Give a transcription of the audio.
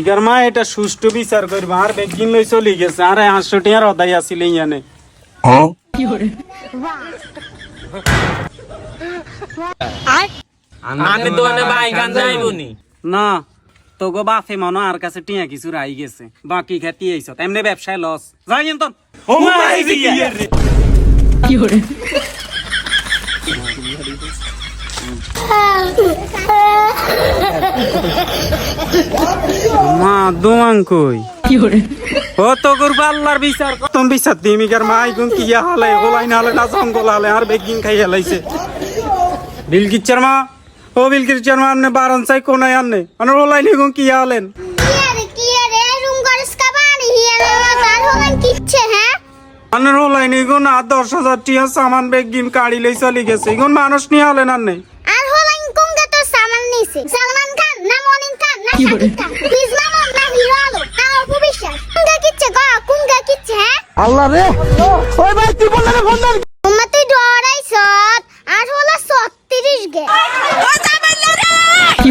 Eager মা এটা সুষ্ঠু বিচার করবা। আর বেগিন লই চলি গেছে। আরে হাঁসশো টিয়ার অদাই আছিল ইয়ানে। আমি দোকানে বাইগান যাইবনি না? বাপে মনো আর কাছে টিয়া কিছু রাই গেছে। বাকি খেতে এইছ এমনি ব্যবসায় লস। যাই কিন্তু ও মাই রে মা দোয়াং কই? ও তো করব আল্লাহর বিচার। কতম বিচার দিমিকার মা ইগুন কি হালে গোলাই না হালে না জঙ্গল হালে আর বেগিন খাই হেলাইছে বিলকিচ্চার মা ও বিলকিচ্চার মা আননে বারন চাই কোনায় আননে। আনার ওলাই নিগুন কি হালেন। হলেন কিচ্ছে হ্যাঁ? আনার ওলাই নিগুন আর দশ হাজার টিয়া সামান বেগিন কাড়ি লই চলি গেছে। ইগুন মানুষ নিয়ে হালেন আর হলেন কুঙ্গে তো সামান নিছে। সালমান না খান না প্লিজ মামন না হিরো আলো না অপু বিশ্বাস কুঙ্গে কিচ্ছে গো কুঙ্গে কিচ্ছে হ্যাঁ আল্লাহ রে। ওই ভাই তুই বললে রে ফোন উম্মা তুই ডরাইছত আর হলো 36 গে। ও জামাইলা রে কি